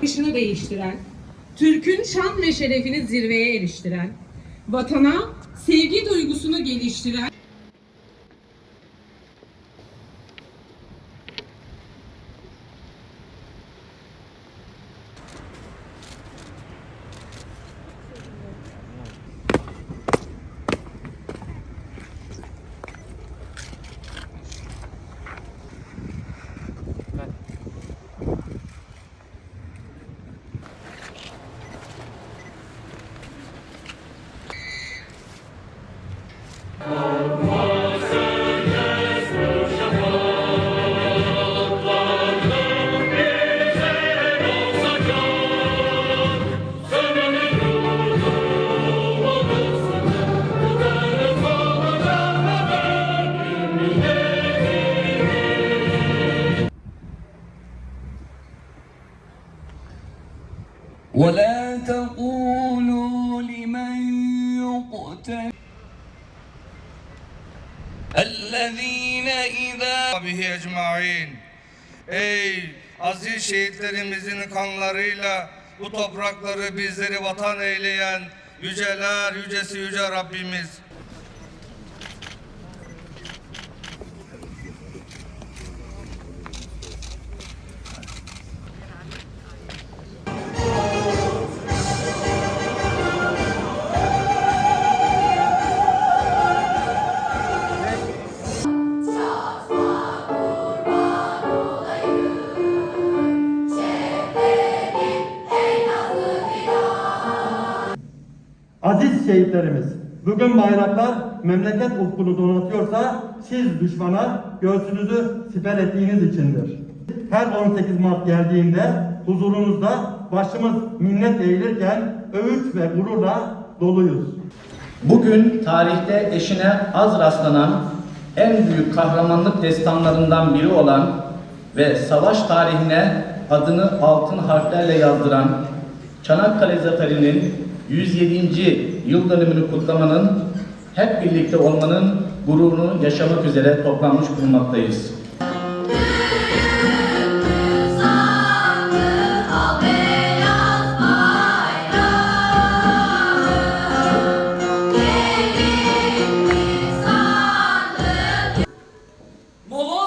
bakışını değiştiren, Türk'ün şan ve şerefini zirveye eriştiren, vatana sevgi duygusunu geliştiren, ولا تقولوا لمن يقتل Abihi ecmain. Ey aziz şehitlerimizin kanlarıyla bu toprakları bizleri vatan eyleyen yüceler yücesi yüce Rabbimiz. Aziz şehitlerimiz, bugün bayraklar memleket ufkunu donatıyorsa siz düşmana göğsünüzü siper ettiğiniz içindir. Her 18 Mart geldiğinde huzurunuzda başımız minnet eğilirken övünç ve gururla doluyuz. Bugün tarihte eşine az rastlanan en büyük kahramanlık destanlarından biri olan ve savaş tarihine adını altın harflerle yazdıran Çanakkale Zaferi'nin 107. yıl dönümünü kutlamanın, hep birlikte olmanın gururunu yaşamak üzere toplanmış bulunmaktayız. Molo